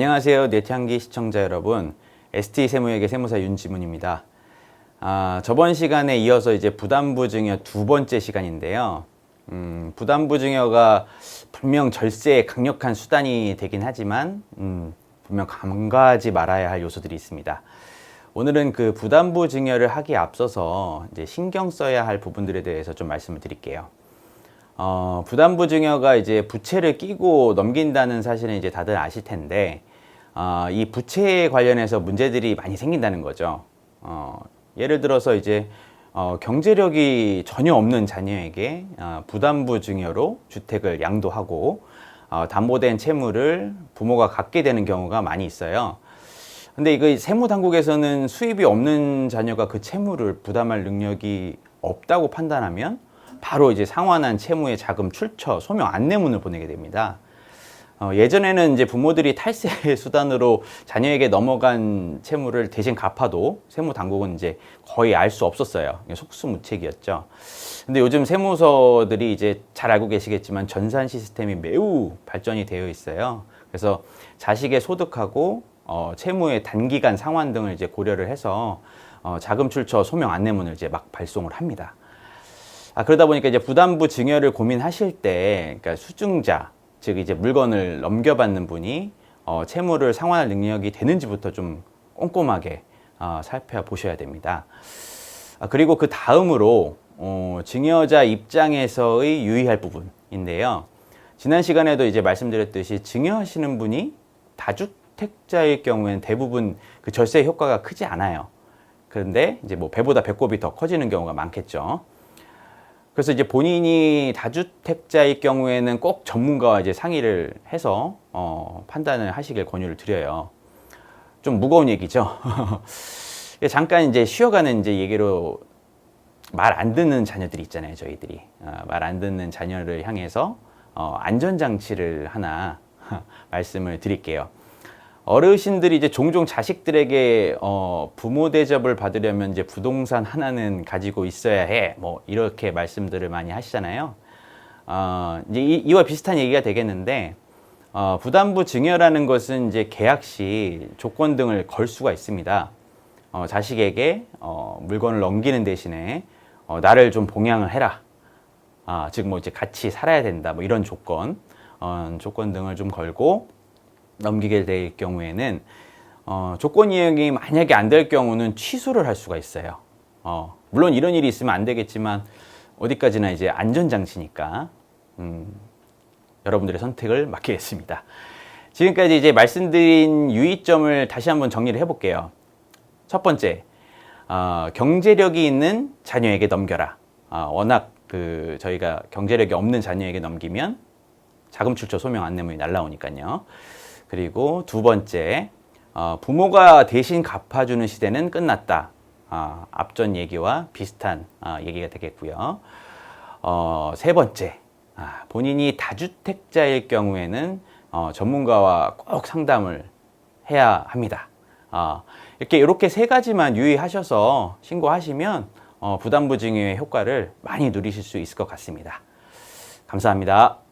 안녕하세요. 네트향기 시청자 여러분. ST 세무회계 세무사 윤지문입니다. 아, 저번 시간에 이어서 이제 부담부 증여 두 번째 시간인데요. 음, 부담부 증여가 분명 절세의 강력한 수단이 되긴 하지만 음, 분명 간과하지 말아야 할 요소들이 있습니다. 오늘은 그 부담부 증여를 하기에 앞서서 이제 신경 써야 할 부분들에 대해서 좀 말씀을 드릴게요. 어, 부담부 증여가 이제 부채를 끼고 넘긴다는 사실은 이제 다들 아실 텐데, 어, 이 부채에 관련해서 문제들이 많이 생긴다는 거죠. 어, 예를 들어서 이제 어, 경제력이 전혀 없는 자녀에게 어, 부담부 증여로 주택을 양도하고 어, 담보된 채무를 부모가 갖게 되는 경우가 많이 있어요. 근데 이거 세무 당국에서는 수입이 없는 자녀가 그 채무를 부담할 능력이 없다고 판단하면 바로 이제 상환한 채무의 자금 출처 소명 안내문을 보내게 됩니다. 어, 예전에는 이제 부모들이 탈세 수단으로 자녀에게 넘어간 채무를 대신 갚아도 세무 당국은 이제 거의 알 수 없었어요. 속수무책이었죠. 근데 요즘 세무서들이 이제 잘 알고 계시겠지만 전산 시스템이 매우 발전이 되어 있어요. 그래서 자식의 소득하고 어, 채무의 단기간 상환 등을 이제 고려를 해서 어, 자금 출처 소명 안내문을 이제 막 발송을 합니다. 아, 그러다 보니까 이제 부담부 증여를 고민하실 때, 그러니까 수증자, 즉 이제 물건을 넘겨받는 분이 어, 채무를 상환할 능력이 되는지부터 좀 꼼꼼하게 어, 살펴보셔야 됩니다. 아, 그리고 그 다음으로 어, 증여자 입장에서의 유의할 부분인데요. 지난 시간에도 이제 말씀드렸듯이 증여하시는 분이 다주택자일 경우에는 대부분 그 절세 효과가 크지 않아요. 그런데 이제 뭐 배보다 배꼽이 더 커지는 경우가 많겠죠. 그래서 이제 본인이 다주택자일 경우에는 꼭 전문가와 이제 상의를 해서 어, 판단을 하시길 권유를 드려요. 좀 무거운 얘기죠. 잠깐 이제 쉬어가는 이제 얘기로 말 안 듣는 자녀들이 있잖아요, 저희들이 어, 말안 듣는 자녀를 향해서 어, 안전장치를 하나 말씀을 드릴게요. 어르신들이 이제 종종 자식들에게 어, 부모 대접을 받으려면 이제 부동산 하나는 가지고 있어야 해. 뭐 이렇게 말씀들을 많이 하시잖아요. 어, 이제 이, 와 비슷한 얘기가 되겠는데 어, 부담부 증여라는 것은 이제 계약 시 조건 등을 걸 수가 있습니다. 어, 자식에게 어, 물건을 넘기는 대신에 어, 나를 좀 봉양을 해라. 아, 즉 뭐 이제 같이 살아야 된다. 뭐 이런 조건, 어, 조건 등을 좀 걸고 넘기게 될 경우에는 어, 조건 이행이 만약에 안 될 경우는 취소를 할 수가 있어요. 어, 물론 이런 일이 있으면 안 되겠지만 어디까지나 이제 안전장치니까 음, 여러분들의 선택을 맡기겠습니다. 지금까지 이제 말씀드린 유의점을 다시 한번 정리를 해볼게요. 첫 번째, 어, 경제력이 있는 자녀에게 넘겨라. 어, 워낙 그 저희가 경제력이 없는 자녀에게 넘기면 자금 출처 소명 안내문이 날라오니까요. 그리고 두 번째, 어, 부모가 대신 갚아주는 시대는 끝났다. 어, 앞전 얘기와 비슷한 어, 얘기가 되겠고요. 어, 세 번째, 아, 본인이 다주택자일 경우에는 어, 전문가와 꼭 상담을 해야 합니다. 어, 이렇게 이렇게 세 가지만 유의하셔서 신고하시면 어, 부담부 증여의 효과를 많이 누리실 수 있을 것 같습니다. 감사합니다.